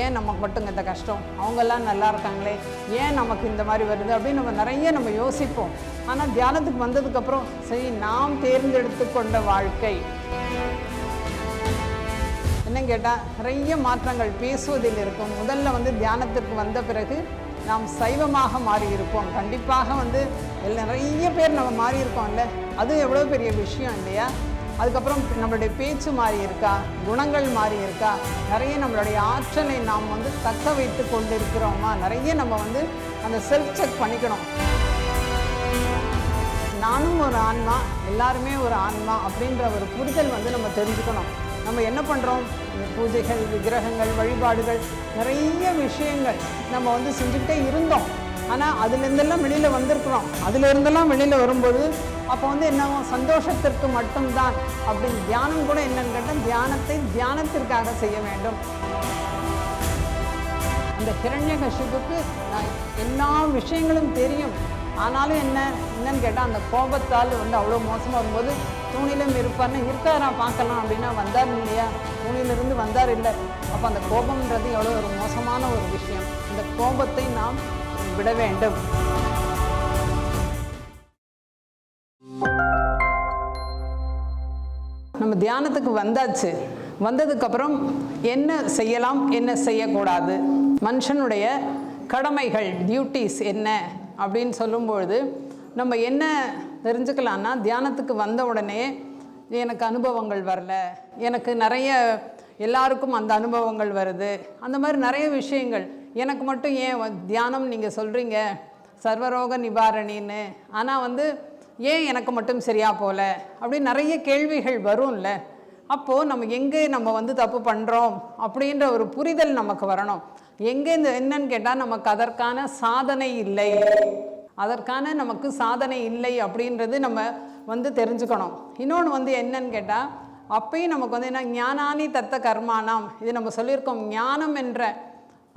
ஏன் நமக்கு மட்டும் இந்த கஷ்டம்? அவங்கெல்லாம் நல்லா இருக்காங்களே. ஏன் நமக்கு இந்த மாதிரி வருது? அப்படின்னு நம்ம நிறைய நம்ம யோசிப்போம். ஆனால் தியானத்துக்கு வந்ததுக்கப்புறம் சரி நாம் தேர்ந்தெடுத்து கொண்ட வாழ்க்கை. என்னன்னு கேட்டால் நிறைய மாற்றங்கள் பேசுவதில் இருக்கும். முதல்ல வந்து தியானத்திற்கு வந்த பிறகு நாம் சைவமாக மாறி இருப்போம் கண்டிப்பாக வந்து நிறைய பேர் நம்ம மாறியிருக்கோம்ல. அது எவ்வளோ பெரிய விஷயம் இல்லையா? அதுக்கப்புறம் நம்மளுடைய பேச்சு மாறி இருக்கா? குணங்கள் மாறி இருக்கா? நிறைய நம்மளுடைய ஆற்றலை நாம் வந்து தக்க வைத்து கொண்டு இருக்கிறோமா நிறைய நம்ம வந்து அந்த செல்ஃப் செக் பண்ணிக்கணும். நானும் ஒரு ஆன்மா எல்லாருமே ஒரு ஆன்மா அப்படின்ற ஒரு புரிதல் வந்து நம்ம தெரிஞ்சுக்கணும். நம்ம என்ன பண்ணுறோம் பூஜைகள் விக்கிரகங்கள் வழிபாடுகள் நிறைய விஷயங்கள் நம்ம வந்து செஞ்சுக்கிட்டே இருந்தோம். ஆனால் அதுலேருந்தெல்லாம் வெளியில் வந்திருக்கிறோம். அதுலேருந்தெல்லாம் வெளியில் வரும்போது அப்போ வந்து என்ன சந்தோஷத்திற்கு மட்டும்தான். அப்படின்னு தியானம் கூட என்னன்னு கேட்டால் தியானத்தை தியானத்திற்காக செய்ய வேண்டும். அந்த ஹிரண்யகசிபுக்கு நான் எல்லா விஷயங்களும் தெரியும். ஆனாலும் என்ன என்னன்னு கேட்டால் அந்த கோபத்தால் வந்து அவ்வளோ மோசமாக வரும்போது தூணிலும் இருப்பார்னு இருக்காரா பார்க்கலாம் அப்படின்னா வந்தார் இல்லையா? தூணிலிருந்து வந்தார் இல்லை. அப்போ அந்த கோபம்ன்றது எவ்வளோ ஒரு மோசமான ஒரு விஷயம். இந்த கோபத்தை நாம் விட வேண்டும் நம்ம தியானத்துக்கு வந்தாச்சு. வந்ததுக்கப்புறம் என்ன செய்யலாம் என்ன செய்யக்கூடாது? மனுஷனுடைய கடமைகள் டியூட்டிஸ் என்ன? அப்படின்னு சொல்லும்பொழுது நம்ம என்ன தெரிஞ்சுக்கலான்னா தியானத்துக்கு வந்த உடனே எனக்கு அனுபவங்கள் வரல. எனக்கு நிறைய எல்லாருக்கும் அந்த அனுபவங்கள் வருது. அந்த மாதிரி நிறைய விஷயங்கள். எனக்கு மட்டும் ஏன் தியானம் நீங்கள் சொல்கிறீங்க சர்வரோக நிவாரணின்னு. ஆனால் வந்து ஏன் எனக்கு மட்டும் சரியா போல? அப்படின்னு நிறைய கேள்விகள் வரும்ல. அப்போது நம்ம எங்கே நம்ம வந்து தப்பு பண்ணுறோம் அப்படின்ற ஒரு புரிதல் நமக்கு வரணும். எங்கே இந்த என்னன்னு கேட்டால் நமக்கு அதற்கான சாதனை இல்லை. அதற்கான நமக்கு சாதனை இல்லை அப்படின்றது நம்ம வந்து தெரிஞ்சுக்கணும். இன்னொன்று வந்து என்னன்னு கேட்டால் அப்பயும் நமக்கு வந்து என்ன ஞானானி தத்த கர்மானாம். இது நம்ம சொல்லியிருக்கோம் ஞானம் என்ற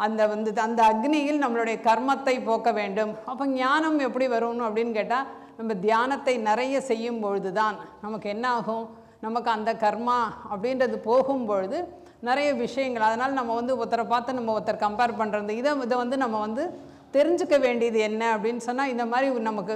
அந்த வந்து அந்த அக்னியில் நம்மளுடைய கர்மத்தை போக்க வேண்டும். அப்போ ஞானம் எப்படி வரும்னு அப்படின்னு கேட்டால் நம்ம தியானத்தை நிறைய செய்யும் பொழுது தான் நமக்கு என்ன ஆகும் நமக்கு அந்த கர்மா அப்படின்றது போகும்பொழுது நிறைய விஷயங்கள். அதனால் நம்ம வந்து ஒருத்தரை பார்த்து நம்ம ஒருத்தர் கம்பேர் பண்ணுறது இதை இதை வந்து நம்ம வந்து தெரிஞ்சுக்க வேண்டியது என்ன அப்படின்னு சொன்னால் இந்த மாதிரி நமக்கு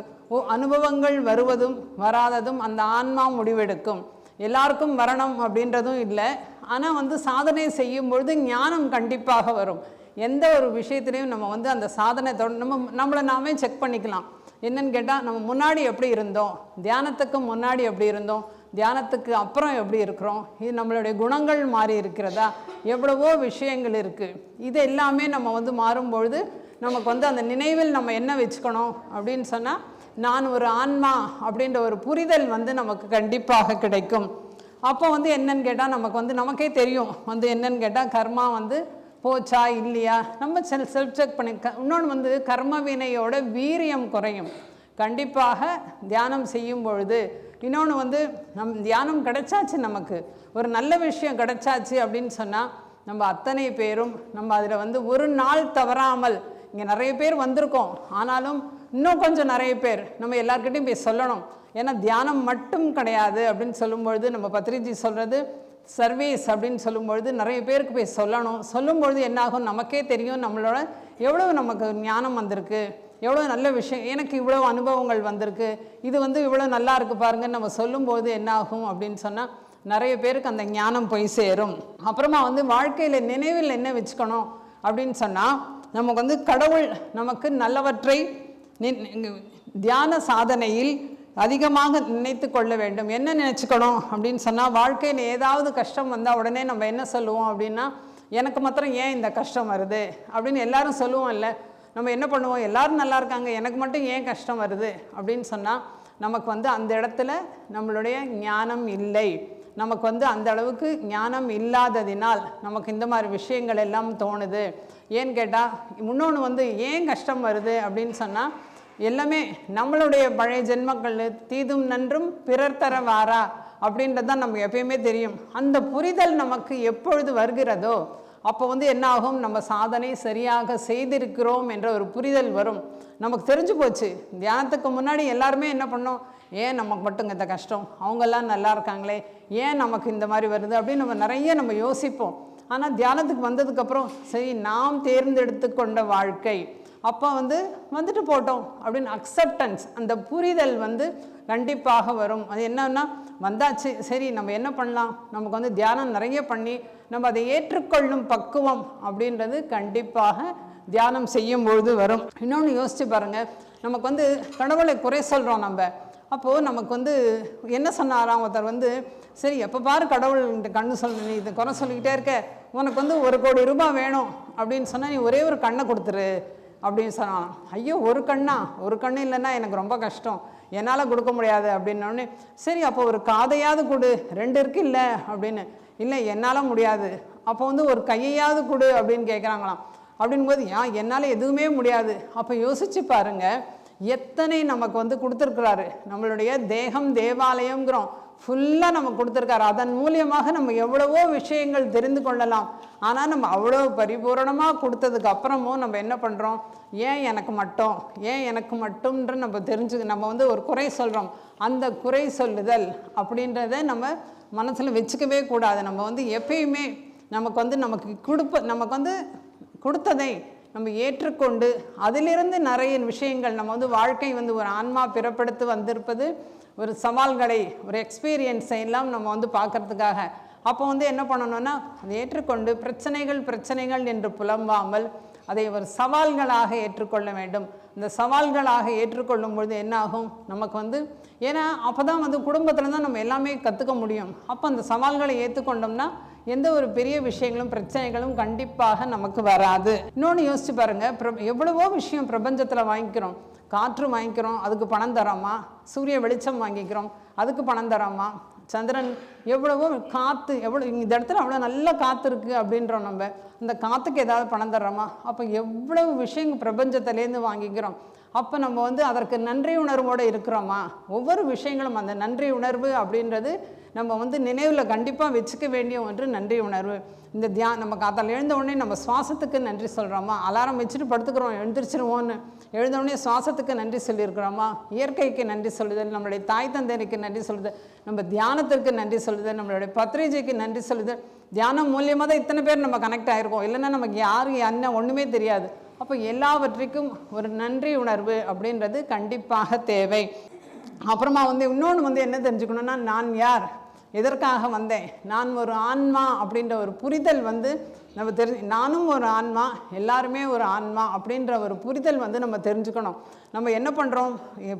அனுபவங்கள் வருவதும் வராததும் அந்த ஆன்மா முடிவெடுக்கும். எல்லாருக்கும் வரணும் அப்படின்றதும் இல்லை. ஆனால் வந்து சாதனை செய்யும் பொழுது ஞானம் கண்டிப்பாக வரும். எந்த ஒரு விஷயத்துலையும் நம்ம வந்து அந்த சாதனை தொட நம்ம நம்மளை நாமே செக் பண்ணிக்கலாம். என்னன்னு கேட்டால் நம்ம முன்னாடி எப்படி இருந்தோம்? தியானத்துக்கு முன்னாடி எப்படி இருந்தோம்? தியானத்துக்கு அப்புறம் எப்படி இருக்கிறோம்? இது நம்மளுடைய குணங்கள் மாறி இருக்கிறதா? எவ்வளவோ விஷயங்கள் இருக்குது இது எல்லாமே நம்ம வந்து மாறும்பொழுது நமக்கு வந்து அந்த நினைவில் நம்ம என்ன வச்சுக்கணும் அப்படின்னு சொன்னால் நான் ஒரு ஆன்மா அப்படின்ற ஒரு புரிதல் வந்து நமக்கு கண்டிப்பாக கிடைக்கும். அப்போ வந்து என்னன்னு கேட்டால் நமக்கு வந்து நமக்கே தெரியும் வந்து என்னன்னு கேட்டால் கர்மா வந்து போச்சா இல்லையா? நம்ம செல் செல்ஃப் செக் பண்ணி க இன்னொன்று வந்து கர்ம வினையோட வீரியம் குறையும். கண்டிப்பாக தியானம் செய்யும் பொழுது இன்னொன்று வந்து நம் தியானம் கிடைச்சாச்சு நமக்கு. ஒரு நல்ல விஷயம் கிடைச்சாச்சு அப்படின்னு சொன்னால் நம்ம அத்தனை பேரும் நம்ம அதில் வந்து ஒரு நாள் தவறாமல் இங்கே நிறைய பேர் வந்திருக்கோம். ஆனாலும் இன்னும் கொஞ்சம் நிறைய பேர் நம்ம எல்லாருக்கிட்டையும் போய் சொல்லணும். ஏன்னா தியானம் மட்டும் கிடையாது அப்படின்னு சொல்லும்பொழுது நம்ம பத்ரிஜி சொல்கிறது சர்வீஸ் அப்படின்னு சொல்லும்பொழுது நிறைய பேருக்கு போய் சொல்லணும். சொல்லும்பொழுது என்னாகும்? நமக்கே தெரியும். நம்மளோட எவ்வளோ நமக்கு ஞானம் வந்திருக்கு? எவ்வளோ நல்ல விஷயம் எனக்கு இவ்வளோ அனுபவங்கள் வந்திருக்கு. இது வந்து இவ்வளோ நல்லா இருக்கு பாருங்கன்னு நம்ம சொல்லும்போது என்னாகும் அப்படின்னு சொன்னால் நிறைய பேருக்கு அந்த ஞானம் போய் சேரும். அப்புறமா வந்து வாழ்க்கையில் நினைவில் என்ன வச்சுக்கணும் அப்படின்னு சொன்னால் நமக்கு வந்து கடவுள் நமக்கு நல்லவற்றை தியான சாதனையில் அதிகமாக நினைத்து கொள்ள வேண்டும். என்ன நினச்சிக்கணும் அப்படின்னு சொன்னால் வாழ்க்கையில் ஏதாவது கஷ்டம் வந்தால் உடனே நம்ம என்ன சொல்லுவோம் அப்படின்னா எனக்கு மாத்திரம் ஏன் இந்த கஷ்டம் வருது? அப்படின்னு எல்லாரும் சொல்லுவோம்ல. நம்ம என்ன பண்ணுவோம்? எல்லோரும் நல்லா இருக்காங்க. எனக்கு மட்டும் ஏன் கஷ்டம் வருது? அப்படின்னு சொன்னால் நமக்கு வந்து அந்த இடத்துல நம்மளுடைய ஞானம் இல்லை. நமக்கு வந்து அந்த அளவுக்கு ஞானம் இல்லாததினால் நமக்கு இந்த மாதிரி விஷயங்கள் எல்லாம் தோணுது. ஏன்னு கேட்டால் இன்னொன்று வந்து ஏன் கஷ்டம் வருது? அப்படின்னு சொன்னால் எல்லாமே நம்மளுடைய பழைய ஜென்மங்கள் தீதும் நன்றும் பிறர் தர வாரா அப்படின்றது தான் நமக்கு எப்பயுமே தெரியும். அந்த புரிதல் நமக்கு எப்பொழுது வருகிறதோ அப்போ வந்து என்ன ஆகும் நம்ம சாதனை சரியாக செய்திருக்கிறோம் என்ற ஒரு புரிதல் வரும். நமக்கு தெரிஞ்சு போச்சு. தியானத்துக்கு முன்னாடி எல்லாருமே என்ன பண்ணோம்? ஏன் நமக்கு மட்டும் இந்த கஷ்டம்? அவங்கெல்லாம் நல்லா இருக்காங்களே. ஏன் நமக்கு இந்த மாதிரி வருது? அப்படின்னு நம்ம நிறைய நம்ம யோசிப்போம். ஆனால் தியானத்துக்கு வந்ததுக்கப்புறம் சரி நாம் தேர்ந்தெடுத்து கொண்ட வாழ்க்கை அப்போ வந்து வந்துட்டு போட்டோம் அப்படின்னு அக்செப்டன்ஸ் அந்த புரிதல் வந்து கண்டிப்பாக வரும். அது என்னன்னா வந்தாச்சு சரி நம்ம என்ன பண்ணலாம்? நமக்கு வந்து தியானம் நிறைய பண்ணி நம்ம அதை ஏற்றுக்கொள்ளும் பக்குவம் அப்படின்றது கண்டிப்பாக தியானம் செய்யும் பொழுது வரும். இன்னொன்று யோசிச்சு பாருங்கள் நமக்கு வந்து கடவுளை குறை சொல்கிறோம் நம்ம. அப்போது நமக்கு வந்து என்ன சொன்னாராம் ஒருத்தர் வந்து சரி எப்போ பாரு கடவுள் இந்த கண்ணு சொல் நீ இதை குறை சொல்லிக்கிட்டே இருக்க. உனக்கு வந்து ஒரு கோடி ரூபாய் வேணும் அப்படின்னு சொன்னால் நீ ஒரே ஒரு கண்ணை கொடுத்துரு. அப்படின்னு சொன்னான் ஐயோ ஒரு கண்ணா? ஒரு கண்ணு இல்லைன்னா எனக்கு ரொம்ப கஷ்டம். என்னால் கொடுக்க முடியாது. அப்படின்னோடனே சரி அப்போ ஒரு காதையாவது கொடு. ரெண்டு இருக்கு இல்லை? அப்படின்னு. இல்லை என்னால் முடியாது. அப்போ வந்து ஒரு கையையாவது கொடு. அப்படின்னு கேட்குறாங்களாம் அப்படின்போது ஏன் என்னால் எதுவுமே முடியாது. அப்போ யோசிச்சு பாருங்க எத்தனை நமக்கு வந்து கொடுத்துருக்குறாரு. நம்மளுடைய தேகம் தேவாலயம்ங்கிறோம். ஃபுல்லாக நம்ம கொடுத்துருக்காரு. அதன் மூலியமாக நம்ம எவ்வளவோ விஷயங்கள் தெரிந்து கொள்ளலாம். ஆனால் நம்ம அவ்வளோ பரிபூரணமாக கொடுத்ததுக்கு அப்புறமும் நம்ம என்ன பண்ணுறோம் ஏன் எனக்கு மட்டும்? ஏன் எனக்கு மட்டும்ன்ற நம்ம தெரிஞ்சு நம்ம வந்து ஒரு குறை சொல்கிறோம் அந்த குறை சொல்லுதல் அப்படின்றத நம்ம மனசில் வச்சுக்கவே கூடாது. நம்ம வந்து எப்பயுமே நமக்கு வந்து நமக்கு கொடுப்ப நமக்கு வந்து கொடுத்ததை நம்ம ஏற்றுக்கொண்டு அதிலிருந்து நிறைய விஷயங்கள் நம்ம வந்து வாழ்க்கை வந்து ஒரு ஆன்மா பிறப்படுத்து வந்திருப்பது ஒரு சவால்களை ஒரு எக்ஸ்பீரியன்ஸை எல்லாம் நம்ம வந்து பார்க்கறதுக்காக. அப்போ வந்து என்ன பண்ணணும்னா அதை ஏற்றுக்கொண்டு பிரச்சனைகள் பிரச்சனைகள் என்று புலம்பாமல் அதை ஒரு சவால்களாக ஏற்றுக்கொள்ள வேண்டும். இந்த சவால்களாக ஏற்றுக்கொள்ளும் பொழுது என்ன ஆகும்? நமக்கு வந்து ஏன்னா அப்போ தான் வந்து குடும்பத்தில் தான் நம்ம எல்லாமே கற்றுக்க முடியும். அப்போ அந்த சவால்களை ஏற்றுக்கொண்டோம்னா எந்த ஒரு பெரிய விஷயங்களும் பிரச்சனைகளும் கண்டிப்பாக நமக்கு வராது. இன்னொன்று யோசிச்சு பாருங்க எவ்வளவோ விஷயம் பிரபஞ்சத்தில் வாங்கிக்கிறோம். காற்று வாங்கிக்கிறோம் அதுக்கு பணம் தரோமா? சூரிய வெளிச்சம் வாங்கிக்கிறோம் அதுக்கு பணம் தரோமா? சந்திரன் எவ்வளவோ காற்று எவ்வளோ இந்த இடத்துல அவ்வளோ நல்ல காற்று இருக்குது அப்படின்றோம் நம்ம. இந்த காற்றுக்கு ஏதாவது பணம் தர்றோமா அப்போ எவ்வளவு விஷயங்கள் பிரபஞ்சத்துலேருந்து வாங்கிக்கிறோம். அப்போ நம்ம வந்து அதற்கு நன்றி உணர்வோடு இருக்கிறோமா? ஒவ்வொரு விஷயங்களும் அந்த நன்றி உணர்வு அப்படின்றது நம்ம வந்து நினைவில் கண்டிப்பாக வச்சுக்க வேண்டிய ஒன்று நன்றி உணர்வு. இந்த தியா நம்ம காத்தால் எழுந்த உடனே நம்ம சுவாசத்துக்கு நன்றி சொல்கிறோமா அலாரம் வச்சுட்டு படுத்துக்கிறோம் எழுந்திரிச்சிருவோன்னு எழுந்த உடனே சுவாசத்துக்கு நன்றி சொல்லியிருக்கிறோமா? இயற்கைக்கு நன்றி சொல்லுதல் நம்மளுடைய தாய் தந்தைக்கு நன்றி சொல்லுதல் நம்ம தியானத்திற்கு நன்றி சொல்லுதல் நம்மளுடைய பத்திரிகைக்கு நன்றி சொல்லுதல். தியானம் மூலியமாக தான் இத்தனை பேர் நம்ம கனெக்ட் ஆகிருக்கோம் இல்லைன்னா நமக்கு யார் என்ன ஒன்றுமே தெரியாது. அப்போ எல்லாவற்றிற்கும் ஒரு நன்றி உணர்வு அப்படின்றது கண்டிப்பாக தேவை. அப்புறமா வந்து இன்னொன்று வந்து என்ன தெரிஞ்சுக்கணும்னா நான் யார்? எதற்காக வந்தேன்? நான் ஒரு ஆன்மா அப்படின்ற ஒரு புரிதல் வந்து நம்ம தெரி நானும் ஒரு ஆன்மா எல்லாருமே ஒரு ஆன்மா அப்படின்ற ஒரு புரிதல் வந்து நம்ம தெரிஞ்சுக்கணும். நம்ம என்ன பண்ணுறோம்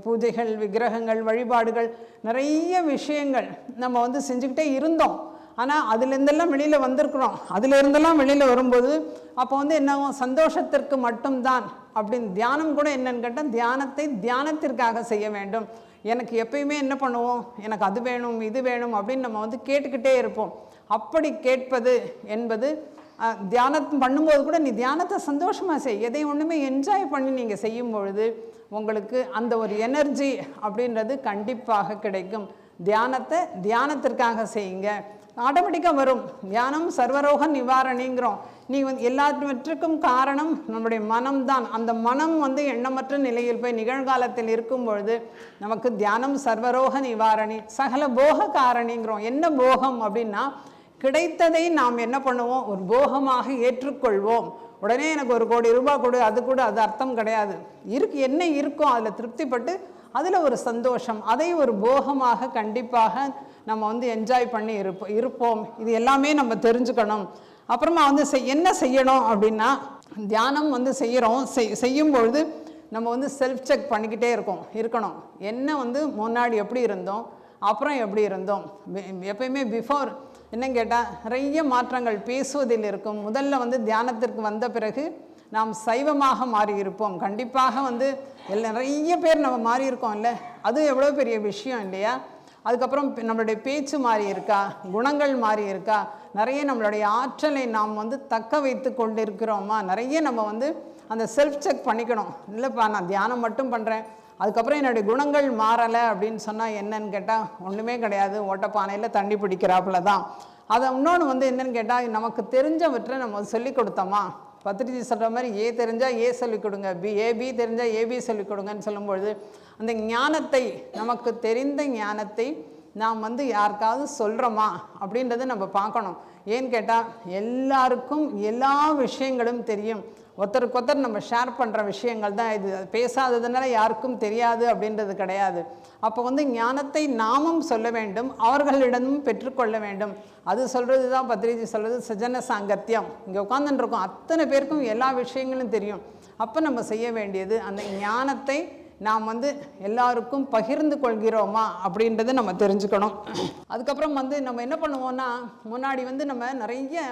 பூஜைகள் விக்கிரகங்கள் வழிபாடுகள் நிறைய விஷயங்கள் நம்ம வந்து செஞ்சுக்கிட்டே இருந்தோம். ஆனால் அதுலேருந்தெல்லாம் வெளியில் வந்திருக்கிறோம். அதுலேருந்தெல்லாம் வெளியில் வரும்போது அப்போ வந்து என்னவோ சந்தோஷத்திற்கு மட்டும்தான். அப்படின்னு தியானம் கூட என்னன்னு கேட்டால் தியானத்தை தியானத்திற்காக செய்ய வேண்டும். எனக்கு எப்பயுமே என்ன பண்ணுவோம்? எனக்கு அது வேணும் இது வேணும் அப்படின்னு நம்ம வந்து கேட்டுக்கிட்டே இருப்போம். அப்படி கேட்பது என்பது தியானம் பண்ணும்போது கூட நீ தியானத்தை சந்தோஷமாக செய். எதை ஒன்றுமே என்ஜாய் பண்ணி நீங்கள் செய்யும் பொழுது உங்களுக்கு அந்த ஒரு எனர்ஜி அப்படின்றது கண்டிப்பாக கிடைக்கும். தியானத்தை தியானத்திற்காக செய்யுங்க. ஆட்டோமேட்டிக்காக வரும். தியானம் சர்வரோக நிவாரணிங்கிறோம். நீ வந்து எல்லாவற்றுக்கும் காரணம் நம்முடைய மனம்தான் அந்த மனம் வந்து எண்ணமற்ற நிலையில் போய் நிகழ்காலத்தில் இருக்கும் பொழுது நமக்கு தியானம் சர்வரோக நிவாரணி சகல போக காரணிங்கிறோம். என்ன போகம் அப்படின்னா கிடைத்ததை நாம் என்ன பண்ணுவோம்? ஒரு போகமாக ஏற்றுக்கொள்வோம். உடனே எனக்கு ஒரு கோடி ரூபாய் கொடு அது கூட அது அர்த்தம் கிடையாது. இருக்கு என்ன இருக்கோ அதில் திருப்திப்பட்டு அதில் ஒரு சந்தோஷம் அதை ஒரு போகமாக கண்டிப்பாக நம்ம வந்து என்ஜாய் பண்ணி இருப்போம் இருப்போம். இது எல்லாமே நம்ம தெரிஞ்சுக்கணும். அப்புறமா வந்து செய் என்ன செய்யணும் அப்படின்னா தியானம் வந்து செய்கிறோம் செய் செய்யும் பொழுது நம்ம வந்து செல்ஃப் செக் பண்ணிக்கிட்டே இருக்கோம் இருக்கணும். என்ன வந்து முன்னாடி எப்படி இருந்தோம் அப்புறம் எப்படி இருந்தோம்? எப்பயுமே பிஃபோர் என்னன்னு கேட்டால் நிறைய மாற்றங்கள் பேசுவதில் இருக்கும். முதல்ல வந்து தியானத்திற்கு வந்த பிறகு நாம் சைவமாக மாறி இருப்போம் கண்டிப்பாக வந்து இல்லை நிறைய பேர் நம்ம மாறி இருக்கோம் இல்லை அது எவ்வளோ பெரிய விஷயம் இல்லையா? அதுக்கப்புறம் நம்மளுடைய பேச்சு மாறி இருக்கா? குணங்கள் மாறி இருக்கா? நிறைய நம்மளுடைய ஆற்றலை நாம் வந்து தக்க வைத்து கொண்டிருக்கிறோமா? நிறைய நம்ம வந்து அந்த செல்ஃப் செக் பண்ணிக்கணும். இல்லைப்பா நான் தியானம் மட்டும் பண்ணுறேன் அதுக்கப்புறம் என்னுடைய குணங்கள் மாறலை அப்படின்னு சொன்னால் என்னன்னு கேட்டால் ஒன்றுமே கிடையாது. ஓட்டப்பானையில் தண்ணி பிடிக்கிறாப்புல தான். அதை இன்னொன்று வந்து என்னன்னு கேட்டால் நமக்கு தெரிஞ்சவற்றை நம்ம சொல்லி கொடுத்தோமா? பத்திரிஜி சொல்கிற மாதிரி ஏ தெரிஞ்சால் ஏ சொல்லிக் கொடுங்க பி ஏபி தெரிஞ்சால் ஏபி சொல்லிக் கொடுங்கன்னு சொல்லும்பொழுது அந்த ஞானத்தை நமக்கு தெரிந்த ஞானத்தை நாம் வந்து யாருக்காவது சொல்கிறோமா அப்படின்றத நம்ம பார்க்கணும். ஏன்னு கேட்டால் எல்லாருக்கும் எல்லா விஷயங்களும் தெரியும். ஒருத்தருக்கு ஒருத்தர் நம்ம ஷேர் பண்ணுற விஷயங்கள் தான் இது. பேசாததுனால யாருக்கும் தெரியாது அப்படின்றது கிடையாது. அப்போ வந்து ஞானத்தை நாமும் சொல்ல வேண்டும் அவர்களிடமும் பெற்றுக்கொள்ள வேண்டும். அது சொல்கிறது தான் பத்ரிஜி சொல்கிறது சஜன சாங்கத்தியம் இங்கே உட்காந்துட்டு இருக்கோம். அத்தனை பேருக்கும் எல்லா விஷயங்களும் தெரியும். அப்போ நம்ம செய்ய வேண்டியது அந்த ஞானத்தை நாம் வந்து எல்லாருக்கும் பகிர்ந்து கொள்கிறோமா அப்படின்றத நம்ம தெரிஞ்சுக்கணும். அதுக்கப்புறம் வந்து நம்ம என்ன பண்ணுவோம்னா முன்னாடி வந்து நம்ம நிறைய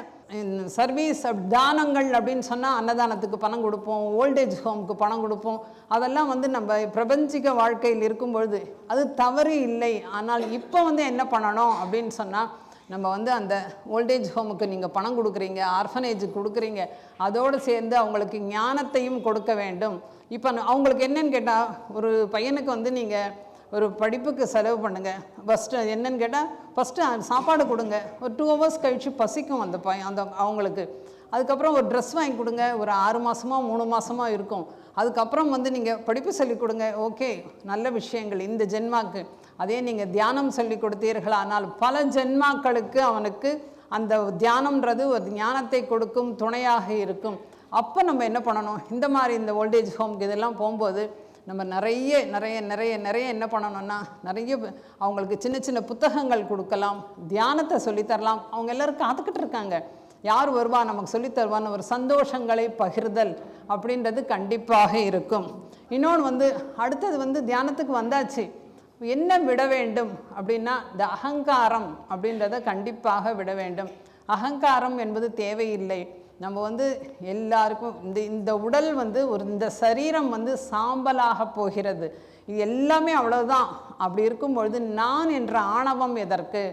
சர்வீஸ் தானங்கள் அப்படின்னு சொன்னால் அன்னதானத்துக்கு பணம் கொடுப்போம் ஓல்டேஜ் ஹோமுக்கு பணம் கொடுப்போம். அதெல்லாம் வந்து நம்ம பிரபஞ்சிக வாழ்க்கையில் இருக்கும் பொழுது அது தவறு இல்லை. ஆனால் இப்போ வந்து என்ன பண்ணணும் அப்படின்னு சொன்னால் நம்ம வந்து அந்த ஓல்டேஜ் ஹோமுக்கு நீங்கள் பணம் கொடுக்குறீங்க ஆர்ஃபனேஜ் கொடுக்குறீங்க அதோடு சேர்ந்து அவங்களுக்கு ஞானத்தையும் கொடுக்க வேண்டும். இப்போ அவங்களுக்கு என்னென்னு கேட்டால் ஒரு பையனுக்கு வந்து நீங்கள் ஒரு படிப்புக்கு செலவு பண்ணுங்கள் ஃபஸ்ட்டு என்னென்னு கேட்டால் ஃபஸ்ட்டு சாப்பாடு கொடுங்க. ஒரு டூ ஹவர்ஸ் கழித்து பசிக்கும் அந்த பையன் அந்த அவங்களுக்கு. அதுக்கப்புறம் ஒரு ட்ரெஸ் வாங்கி கொடுங்க. ஒரு ஆறு மாதமா மூணு மாதமாக இருக்கும். அதுக்கப்புறம் வந்து நீங்கள் படிப்பு சொல்லிக் கொடுங்க. ஓகே நல்ல விஷயங்கள். இந்த ஜென்மாக்கு. அதே நீங்கள் தியானம் சொல்லி கொடுத்தீர்களானால் பல ஜென்மாக்களுக்கு அவனுக்கு அந்த தியானம்ன்றது ஒரு ஞானத்தை கொடுக்கும் துணையாக இருக்கும். அப்போ நம்ம என்ன பண்ணணும்? இந்த மாதிரி இந்த ஓல்டேஜ் ஹோம்க்கு இதெல்லாம் போகும்போது நம்ம நிறைய நிறைய நிறைய நிறைய என்ன பண்ணணும்னா நிறைய அவங்களுக்கு சின்ன சின்ன புத்தகங்கள் கொடுக்கலாம் தியானத்தை சொல்லித் தரலாம். அவங்க எல்லாரும் காத்துக்கிட்டு இருக்காங்க. யார் வருவா நமக்கு சொல்லித் தருவான்னு ஒரு சந்தோஷங்களை பகிர்தல் அப்படின்றது கண்டிப்பாக இருக்கும். இன்னொன்று வந்து அடுத்தது வந்து தியானத்துக்கு வந்தாச்சு. என்ன விட வேண்டும் அப்படின்னா இந்த அகங்காரம் அப்படின்றத கண்டிப்பாக விட வேண்டும். அகங்காரம் என்பது தேவையில்லை. நம்ம வந்து எல்லாருக்கும் இந்த இந்த உடல் வந்து ஒரு இந்த சரீரம் வந்து சாம்பலாக போகிறது. இது எல்லாமே அவ்வளோதான் அப்படி இருக்கும் பொழுது நான் என்ற ஆணவம் எதற்கு?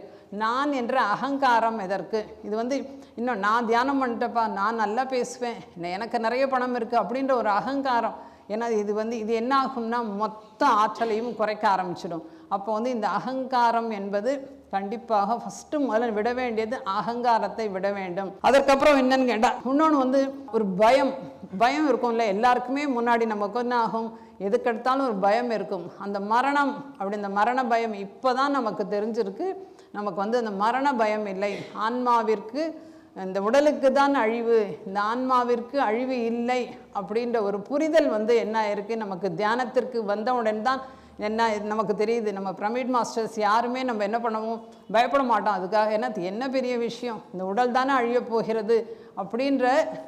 நான் என்ற அகங்காரம் எதற்கு? இது வந்து இன்னும் நான் தியானம் பண்ணிட்டப்பா நான் நல்லா பேசுவேன் எனக்கு நிறைய பணம் இருக்குது அப்படின்ற ஒரு அகங்காரம். ஏன்னா இது வந்து இது என்ன ஆகும்னா மொத்த ஆற்றலையும் குறைக்க ஆரம்பிச்சிடும். அப்போ வந்து இந்த அகங்காரம் என்பது கண்டிப்பாக ஃபஸ்ட்டு முதல்ல விட வேண்டியது அகங்காரத்தை விட வேண்டும். அதற்கப்புறம் என்னன்னு கேட்டால் இன்னொன்று வந்து ஒரு பயம். பயம் இருக்கும்ல எல்லாருக்குமே முன்னாடி நமக்கு என்ன ஆகும்? எதுக்கெடுத்தாலும் ஒரு பயம் இருக்கும். அந்த மரணம் அப்படி இந்த மரண பயம் இப்போ தான் நமக்கு தெரிஞ்சிருக்கு. நமக்கு வந்து அந்த மரண பயம் இல்லை. ஆன்மாவிற்கு இந்த உடலுக்கு தான் அழிவு. இந்த ஆன்மாவிற்கு அழிவு இல்லை அப்படின்ற ஒரு புரிதல் வந்து என்ன இருக்குது நமக்கு தியானத்திற்கு வந்தவுடன் தான் என்ன நமக்கு தெரியுது. நம்ம பிரமிட் மாஸ்டர்ஸ் யாருமே நம்ம என்ன பண்ணுவோம் பயப்பட மாட்டோம். அதுக்காக என்ன என்ன பெரிய விஷயம்? இந்த உடல் தானே அழியப் போகிறது அப்படின்ற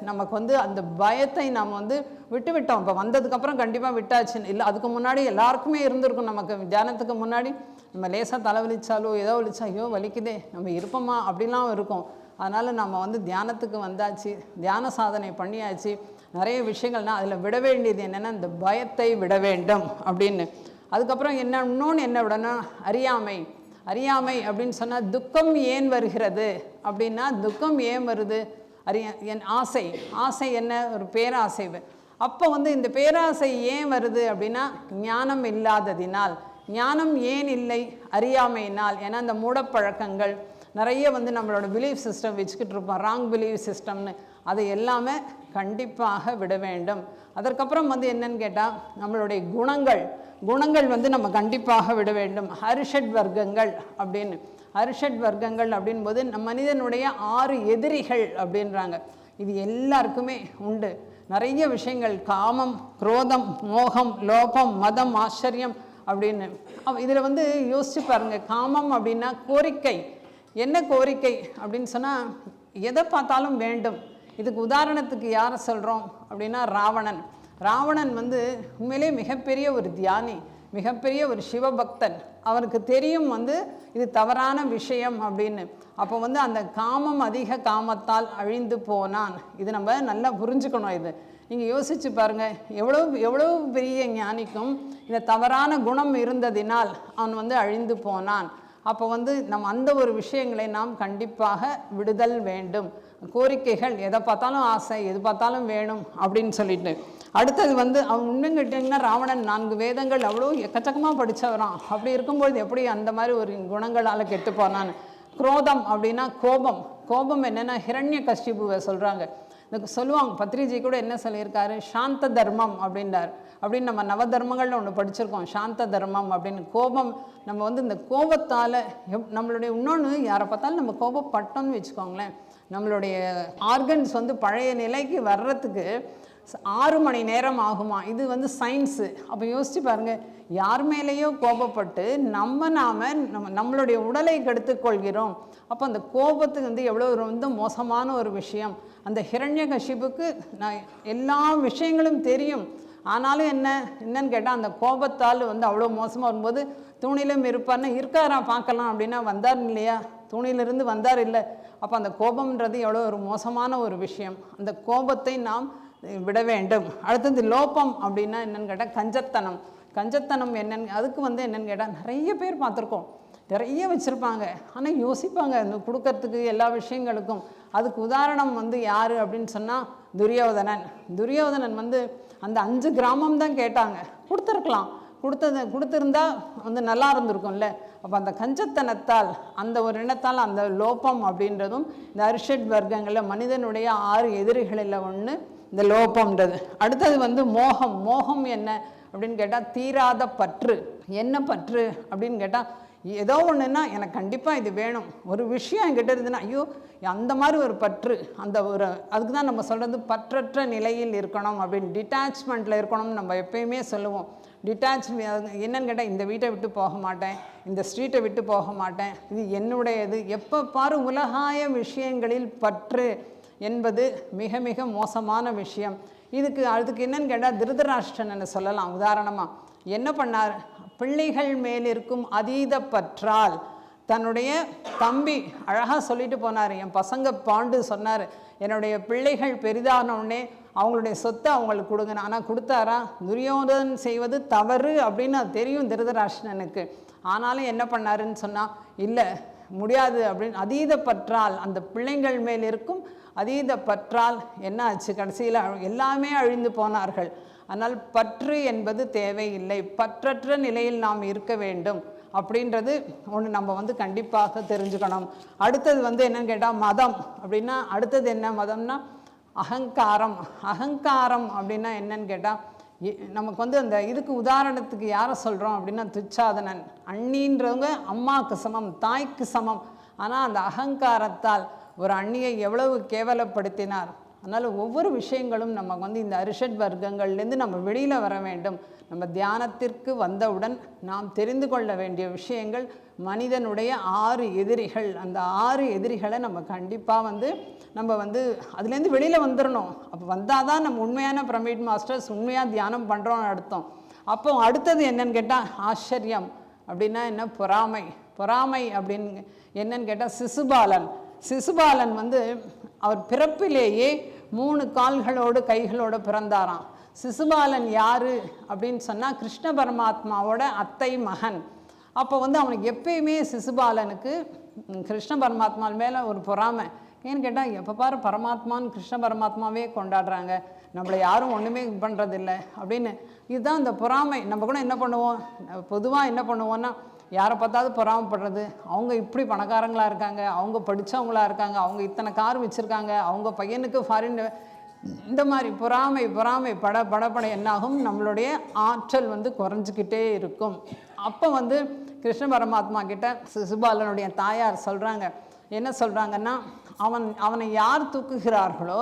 நமக்கு வந்து அந்த பயத்தை நாம் வந்து விட்டு விட்டோம். இப்போ வந்ததுக்கப்புறம் கண்டிப்பாக விட்டாச்சு இல்லை அதுக்கு முன்னாடி எல்லாருக்குமே இருந்திருக்கும் நமக்கு. தியானத்துக்கு முன்னாடி நம்ம லேசாக தலைவலிச்சாலோ ஏதோ வலிச்சா ஐயோ வலிக்குதே நம்ம இருப்போமா? அப்படிலாம் இருக்கும். அதனால் நம்ம வந்து தியானத்துக்கு வந்தாச்சு. தியான சாதனை பண்ணியாச்சு. நிறைய விஷயங்கள்னா அதில் விட வேண்டியது என்னென்னா இந்த பயத்தை விட வேண்டும் அப்படின்னு. அதுக்கப்புறம் என்ன இன்னொன்று என்ன விடனா அறியாமை. அறியாமை அப்படின்னு சொன்னால் துக்கம் ஏன் வருகிறது? அப்படின்னா துக்கம் ஏன் வருது? அறிய என் ஆசை. ஆசை என்ன? ஒரு பேராசை அப்போ வந்து இந்த பேராசை ஏன் வருது அப்படின்னா ஞானம் இல்லாததினால். ஞானம் ஏன் இல்லை? அறியாமையினால் ஏன்னா அந்த மூடப்பழக்கங்கள் நிறைய வந்து நம்மளோட பிலீஃப் சிஸ்டம் வச்சுக்கிட்டு இருப்போம். ராங் பிலீஃப் சிஸ்டம்னு அதை எல்லாமே கண்டிப்பாக விட வேண்டும். அதற்கப்புறம் வந்து என்னன்னு கேட்டால் நம்மளுடைய குணங்கள். குணங்கள் வந்து நம்ம கண்டிப்பாக விட வேண்டும். ஹரிஷட் வர்க்கங்கள் அப்படின்னு. ஹரிஷட் வர்க்கங்கள் அப்படின்போது நம் மனிதனுடைய ஆறு எதிரிகள் அப்படின்றாங்க. இது எல்லாருக்குமே உண்டு. நிறைய விஷயங்கள் காமம் குரோதம் மோகம் லோபம் மதம் ஆச்சரியம் அப்படின்னு. இதில் வந்து யோசிச்சு பாருங்கள் காமம் அப்படின்னா கோரிக்கை. என்ன கோரிக்கை அப்படின்னு சொன்னால் எதை பார்த்தாலும் வேண்டும். இதுக்கு உதாரணத்துக்கு யாரை சொல்கிறோம் அப்படின்னா ராவணன். ராவணன் வந்து உண்மையிலே மிகப்பெரிய ஒரு தியானி மிகப்பெரிய ஒரு சிவபக்தன். அவருக்கு தெரியும் வந்து இது தவறான விஷயம் அப்படின்னு. அப்போ வந்து அந்த காமம் அதிக காமத்தால் அழிந்து போனான். இது நம்ம நல்லா புரிஞ்சுக்கணும் இது. நீங்கள் யோசிச்சு பாருங்கள் எவ்வளோ எவ்வளோ பெரிய ஞானிக்கும் இந்த தவறான குணம் இருந்ததினால் அவன் வந்து அழிந்து போனான். அப்போ வந்து நம்ம அந்த ஒரு விஷயங்களை நாம் கண்டிப்பாக விடுதல் வேண்டும். கோரிக்கைகள் எதை பார்த்தாலும் ஆசை எது பார்த்தாலும் வேணும் அப்படின்னு சொல்லிட்டு. அடுத்தது வந்து அவன் இன்னும் கேட்டிங்கன்னா ராவணன் நான்கு வேதங்கள் அவ்வளோ எக்கச்சக்கமாக படித்தவரான் அப்படி இருக்கும்பொழுது எப்படி அந்த மாதிரி ஒரு குணங்களால் கெட்டு போனான்னு. குரோதம் அப்படின்னா கோபம். கோபம் என்னென்னா ஹிரண்ய கஷ்டிபுவை சொல்கிறாங்க இந்த சொல்லுவாங்க பத்ரிஜி கூட என்ன சொல்லியிருக்காரு? சாந்த தர்மம் அப்படின்றார். அப்படின்னு நம்ம நவ தர்மங்கள்னு ஒன்று படிச்சிருக்கோம். சாந்த தர்மம் அப்படின்னு. கோபம் நம்ம வந்து இந்த கோபத்தால் எப் நம்மளுடைய இன்னொன்று யாரை பார்த்தாலும் நம்ம கோபப்பட்டோம்னு வச்சுக்கோங்களேன். நம்மளுடைய ஆர்கன்ஸ் வந்து பழைய நிலைக்கு வர்றதுக்கு ஆறு மணி நேரம் ஆகுமா? இது வந்து சயின்ஸு அப்போ யோசிச்சு பாருங்க யார் மேலேயோ கோபப்பட்டு நம்ம நாம் நம்ம நம்மளுடைய உடலை கெடுத்துக்கொள்கிறோம். அப்போ அந்த கோபத்துக்கு வந்து எவ்வளோ ஒரு வந்து மோசமான ஒரு விஷயம். அந்த ஹிரண்யகசிபுக்கு நான் எல்லா விஷயங்களும் தெரியும். ஆனாலும் என்ன என்னன்னு கேட்டால் அந்த கோபத்தால் வந்து அவ்வளோ மோசமாக வரும்போது தூணிலும் இருப்பார்ன்னு இருக்காரா பார்க்கலாம் அப்படின்னா வந்தார் இல்லையா? தூணிலிருந்து வந்தார் இல்லை. அப்போ அந்த கோபம்ன்றது எவ்வளோ ஒரு மோசமான ஒரு விஷயம். அந்த கோபத்தை நாம் விட வேண்டும் அடுத்தது லோபம் அப்படின்னா என்னென்னு கேட்டால் கஞ்சத்தனம். கஞ்சத்தனம் என்னென்னு அதுக்கு வந்து என்னென்னு கேட்டால் நிறைய பேர் பார்த்துருக்கோம். நிறைய வச்சுருப்பாங்க. ஆனால் யோசிப்பாங்க இந்த கொடுக்கறதுக்கு எல்லா விஷயங்களுக்கும். அதுக்கு உதாரணம் வந்து யார் அப்படின்னு சொன்னால் துரியோதனன். துரியோதனன் வந்து அந்த அஞ்சு கிராமம் தான் கேட்டாங்க. கொடுத்துருக்கலாம். கொடுத்தது கொடுத்துருந்தா வந்து நல்லா இருந்திருக்கும்ல. அப்போ அந்த கஞ்சத்தனத்தால் அந்த ஒரு இனத்தால் அந்த லோபம் அப்படின்றதும் இந்த அரிஷட் வர்க்கங்களில் மனிதனுடைய ஆறு எதிரிகளில் ஒன்று இந்த லோபம்ன்றது. அடுத்தது வந்து மோகம். மோகம் என்ன? அப்படின்னு கேட்டால் தீராத பற்று. என்ன பற்று? அப்படின்னு கேட்டால் ஏதோ ஒன்றுன்னா எனக்கு கண்டிப்பாக இது வேணும். ஒரு விஷயம் என்கிட்ட இருந்துன்னா ஐயோ அந்த மாதிரி ஒரு பற்று. அந்த ஒரு அதுக்கு தான் நம்ம சொல்கிறது பற்றற்ற நிலையில் இருக்கணும் அப்படின்னு. டிட்டாச்மெண்ட்டில் இருக்கணும்னு நம்ம எப்பயுமே சொல்லுவோம். டிட்டாச் என்னன்னு கேட்டால் இந்த வீட்டை விட்டு போக மாட்டேன். இந்த ஸ்ட்ரீட்டை விட்டு போக மாட்டேன். இது என்னுடையது. எப்போ பாரு உலகாய விஷயங்களில் பற்று. என்பது மிக மிக மோசமான விஷயம். இதுக்கு அதுக்கு என்னன்னு கேட்டால் திருதராஷ்டிரன் சொல்லலாம். உதாரணமாக என்ன பண்ணார்? பிள்ளைகள் மேல் இருக்கும் அதீத பற்றால் தன்னுடைய தம்பி அழகாக சொல்லிட்டு போனார். என் பசங்க பாண்டு சொன்னார் என்னுடைய பிள்ளைகள் பெரிதான உடனே அவங்களுடைய சொத்தை அவங்களுக்கு கொடுங்க ஆனால் கொடுத்தாரா? துரியோதன் செய்வது தவறு அப்படின்னு அது தெரியும் திருதராஷ்ணனுக்கு ஆனாலும் என்ன பண்ணாருன்னு சொன்னால் இல்லை முடியாது அப்படின்னு. அதீத பற்றால் அந்த பிள்ளைங்கள் மேல் இருக்கும் அதீத பற்றால் என்ன ஆச்சு கடைசியில் எல்லாமே அழிந்து போனார்கள். ஆனால் பற்று என்பது தேவையில்லை. பற்றற்ற நிலையில் நாம் இருக்க வேண்டும். அப்படின்றது ஒன்று நம்ம வந்து கண்டிப்பாக தெரிஞ்சுக்கணும். அடுத்தது வந்து என்னன்னு கேட்டால் மதம். அப்படின்னா அடுத்தது என்ன மதம்னா அகங்காரம். அகங்காரம் அப்படின்னா என்னன்னு கேட்டால் நமக்கு வந்து அந்த இதுக்கு உதாரணத்துக்கு யாரை சொல்கிறோம் அப்படின்னா துச்சாதனன். அண்ணின்றவங்க அம்மாவுக்கு சமம் தாய்க்கு சமம். ஆனால் அந்த அகங்காரத்தால் ஒரு அண்ணியை எவ்வளவு கேவலப்படுத்தினார். அதனால் ஒவ்வொரு விஷயங்களும் நம்ம வந்து இந்த அரிஷட் வர்க்கங்கள்லேருந்து நம்ம வெளியில் வர வேண்டும். நம்ம தியானத்திற்கு வந்தவுடன் நாம் தெரிந்து கொள்ள வேண்டிய விஷயங்கள் மனிதனுடைய ஆறு எதிரிகள். அந்த ஆறு எதிரிகளை நம்ம கண்டிப்பாக வந்து நம்ம வந்து அதுலேருந்து வெளியில் வந்துடணும் அப்போ வந்தால் தான் நம்ம உண்மையான பிரமிட் மாஸ்டர்ஸ் உண்மையாக தியானம் பண்ணுறோம்னு அர்த்தம். அப்போ அடுத்தது என்னன்னு கேட்டால் ஆச்சரியம். அப்படின்னா என்ன? பொறாமை. பொறாமை அப்படின்னு என்னன்னு கேட்டால் சிசுபாலன். சிசுபாலன் வந்து அவர் பிறப்பிலேயே மூணு கால்களோடு கைகளோடு பிறந்தாராம். சிசுபாலன் யாரு அப்படின்னு சொன்னால் கிருஷ்ண பரமாத்மாவோட அத்தை மகன். அப்போ வந்து அவனுக்கு எப்பயுமே சிசுபாலனுக்கு கிருஷ்ண பரமாத்மா மேலே ஒரு பொறாமை. ஏன்னு கேட்டால் எப்போ பாரு பரமாத்மான்னு கிருஷ்ண பரமாத்மாவே கொண்டாடுறாங்க. நம்மளை யாரும் ஒன்றுமே பண்ணுறதில்ல அப்படின்னு. இதுதான் இந்த பொறாமை. நம்ம கூட என்ன பண்ணுவோம்? பொதுவாக என்ன பண்ணுவோன்னா யாரை பார்த்தாலும் பொறாமப்படுறது. அவங்க இப்படி பணக்காரங்களாக இருக்காங்க. அவங்க படித்தவங்களா இருக்காங்க. அவங்க இத்தனை கார் வச்சுருக்காங்க. அவங்க பையனுக்கு ஃபாரின் இந்த மாதிரி பொறாமை பொறாமை பட படப்பட என்னாகும்? நம்மளுடைய ஆற்றல் வந்து குறைஞ்சிக்கிட்டே இருக்கும். அப்போ வந்து கிருஷ்ண பரமாத்மா கிட்ட சிசுபாலனுடைய தாயார் சொல்கிறாங்க என்ன சொல்கிறாங்கன்னா அவன் அவனை யார் தூக்குகிறார்களோ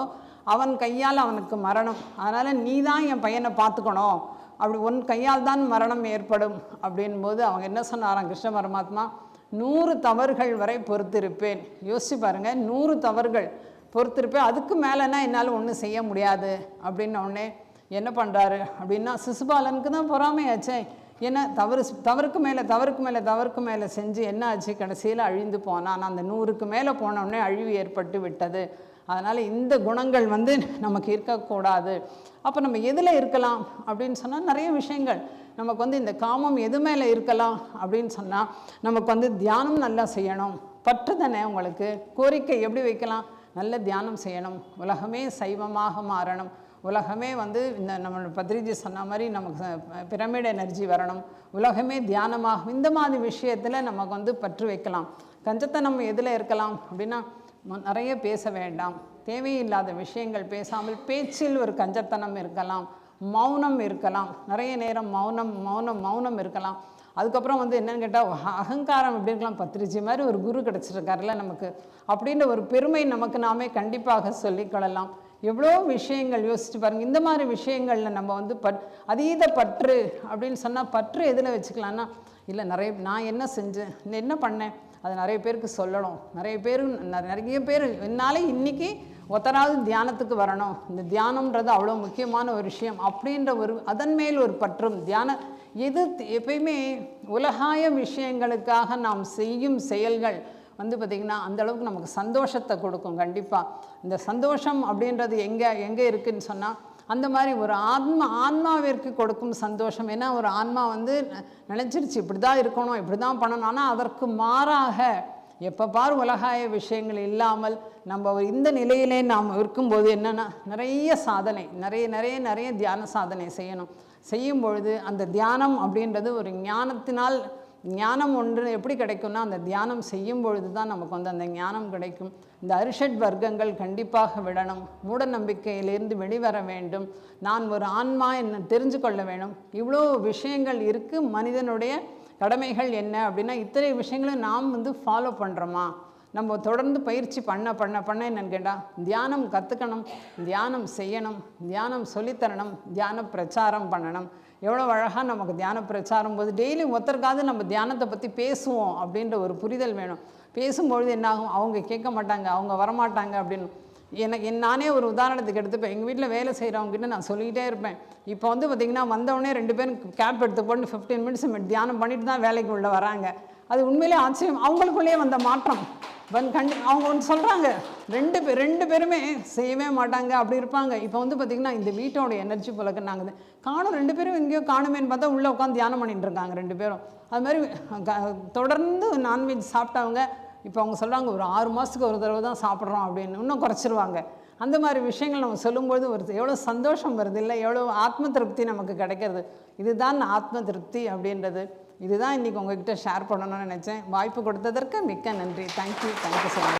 அவன் கையால் அவனுக்கு மரணம். அதனால் நீ தான் என் பையனை பார்த்துக்கணும். அப்படி உன் கையால் தான் மரணம் ஏற்படும் அப்படின் போது அவங்க என்ன சொன்னாராம் கிருஷ்ண பரமாத்மா நூறு தவறுகள் வரை பொறுத்திருப்பேன். யோசிச்சு பாருங்கள் நூறு தவறுகள் பொறுத்திருப்பேன். அதுக்கு மேலேனா என்னால் ஒன்றும் செய்ய முடியாது. அப்படின்ன உடனே என்ன பண்ணுறாரு அப்படின்னா சிசுபாலனுக்கு தான் பொறாமையாச்சே. ஏன்னா தவறு தவறுக்கு மேலே தவறுக்கு மேலே தவறுக்கு மேலே செஞ்சு என்ன ஆச்சு? கடைசியில் அழிந்து போனான். அந்த நூறுக்கு மேலே போன உடனே அழிவு ஏற்பட்டு விட்டது. அதனால் இந்த குணங்கள் வந்து நமக்கு இருக்கக்கூடாது. அப்போ நம்ம எதில் இருக்கலாம் அப்படின்னு சொன்னால் நிறைய விஷயங்கள். நமக்கு வந்து இந்த காமம் எது மேலே இருக்கலாம் அப்படின்னு சொன்னால் நமக்கு வந்து தியானம் நல்லா செய்யணும். பற்று தானே உங்களுக்கு? கோரிக்கை எப்படி வைக்கலாம்? நல்ல தியானம் செய்யணும். உலகமே சைவமாக மாறணும். உலகமே வந்து இந்த நம்ம பத்ரிஜி சொன்ன மாதிரி நமக்கு பிரமிட் எனர்ஜி வரணும். உலகமே தியானமாகும் இந்த மாதிரி விஷயத்தில் நமக்கு வந்து பற்று வைக்கலாம். கஞ்சத்தனம் எதில் இருக்கலாம் அப்படின்னா நிறைய பேச வேண்டாம். தேவையில்லாத விஷயங்கள் பேசாமல் பேச்சில் ஒரு கஞ்சத்தனம் இருக்கலாம் மௌனம் இருக்கலாம். நிறைய நேரம் மௌனம் மௌனம் மௌனம் இருக்கலாம். அதுக்கப்புறம் வந்து என்னன்னு கேட்டால் அகங்காரம் எப்படி இருக்கலாம் பத்திரிச்சி மாதிரி ஒரு குரு கிடச்சிருக்காருல்ல நமக்கு. அப்படின்ற ஒரு பெருமை நமக்கு நாமே கண்டிப்பாக சொல்லிக்கொள்ளலாம் எவ்வளோ விஷயங்கள் யோசிச்சு பாருங்க. இந்த மாதிரி விஷயங்களில் நம்ம வந்து பட் அதீத பற்று அப்படின்னு சொன்னால் பற்று எதில் வச்சுக்கலான்னா இல்லை நிறைய நான் என்ன செஞ்சேன்? என்ன பண்ணேன்? அதை நிறைய பேருக்கு சொல்லணும். நிறைய பேர் நிறைய பேர் என்னாலே இன்றைக்கி ஒத்தராவது தியானத்துக்கு வரணும். இந்த தியானம்ன்றது அவ்வளோ முக்கியமான ஒரு விஷயம் அப்படின்ற ஒரு அதன் மேல் ஒரு பற்றும். தியான எது எப்பயுமே உலகாய விஷயங்களுக்காக நாம் செய்யும் செயல்கள் வந்து பார்த்திங்கன்னா அந்தளவுக்கு நமக்கு சந்தோஷத்தை கொடுக்கும் கண்டிப்பாக இந்த சந்தோஷம் அப்படின்றது எங்கே எங்கே இருக்குதுன்னு சொன்னால் அந்த மாதிரி ஒரு ஆத்மா ஆன்மாவிற்கு கொடுக்கும் சந்தோஷம். ஏன்னா ஒரு ஆன்மா வந்து ந- இப்படி தான் இருக்கணும் இப்படி தான் பண்ணணும். ஆனால் அதற்கு மாறாக எப்போ பார் உலகாய விஷயங்கள் இல்லாமல் நம்ம இந்த நிலையிலே நாம் இருக்கும்போது என்னென்னா நிறைய சாதனை நிறைய நிறைய நிறைய தியான சாதனை செய்யணும். செய்யும் பொழுது அந்த தியானம் அப்படின்றது ஒரு ஞானத்தினால் ஞானம் ஒன்று எப்படி கிடைக்கும்னா அந்த தியானம் செய்யும் பொழுது தான் நமக்கு வந்து அந்த ஞானம் கிடைக்கும். இந்த அரிஷட் வர்க்கங்கள் கண்டிப்பாக விடணும். மூட நம்பிக்கையிலிருந்து வெளிவர வேண்டும். நான் ஒரு ஆன்மா என்ன தெரிஞ்சு கொள்ள வேணும் இவ்வளோ விஷயங்கள் இருக்குது மனிதனுடைய கடமைகள் என்ன அப்படின்னா இத்தனை விஷயங்களும் நாம் வந்து ஃபாலோ பண்ணுறோமா நம்ம தொடர்ந்து பயிற்சி பண்ண பண்ண பண்ண என்னன்னு கேட்டால் தியானம் கற்றுக்கணும் தியானம் செய்யணும். தியானம் சொல்லித்தரணும். தியான பிரச்சாரம் பண்ணணும். எவ்வளோ அழகாக நமக்கு தியான பிரச்சாரம் போது டெய்லி ஒருத்தருக்காவது நம்ம தியானத்தை பற்றி பேசுவோம் அப்படின்ற ஒரு புரிதல் வேணும். பேசும்பொழுது என்னாகும்? அவங்க கேட்க மாட்டாங்க அவங்க வரமாட்டாங்க அப்படின்னு. எனக்கு என் நானே ஒரு உதாரணத்துக்கு எடுத்துப்பேன். எங்கள் வீட்டில் வேலை செய்கிறவங்ககிட்ட நான் சொல்லிக்கிட்டே இருப்பேன். இப்போ வந்து பார்த்திங்கன்னா வந்தவொடனே ரெண்டு பேரும் கேப் எடுத்து போட்டு ஃபிஃப்டீன் மினிட்ஸ் தியானம் பண்ணிட்டு தான் வேலைக்கு உள்ளே வராங்க. அது உண்மையிலே ஆச்சரியம். அவங்களுக்குள்ளேயே வந்த மாற்றம். வன் கண்டி அவங்க ஒன்று சொல்கிறாங்க ரெண்டு பேர் ரெண்டு பேருமே செய்யவே மாட்டாங்க அப்படி இருப்பாங்க. இப்போ வந்து பார்த்திங்கன்னா இந்த வீட்டோட எனர்ஜி போலக்கு நாங்கள் காணும் ரெண்டு பேரும் எங்கேயோ காணுமேன்னு பார்த்தா உள்ளே உட்காந்து தியானம் பண்ணிட்டு இருக்காங்க ரெண்டு பேரும். அது மாதிரி க- தொடர்ந்து நான்வெஜ் சாப்பிட்டவங்க இப்போ அவங்க சொல்கிறாங்க ஒரு ஆறு மாதத்துக்கு ஒரு தடவை தான் சாப்பிட்றோம் அப்படின்னு. இன்னும் குறைச்சிருவாங்க. அந்த மாதிரி விஷயங்கள் நம்ம சொல்லும்போது ஒரு எவ்வளோ சந்தோஷம் வருது இல்லை எவ்வளோ ஆத்ம திருப்தி நமக்கு கிடைக்கிறது. இதுதான் ஆத்ம திருப்தி அப்படின்றது. இதுதான் இன்றைக்கி உங்ககிட்ட ஷேர் பண்ணணும்னு நினச்சேன். வாய்ப்பு கொடுத்ததற்கு மிக்க நன்றி. Thank you thank you so much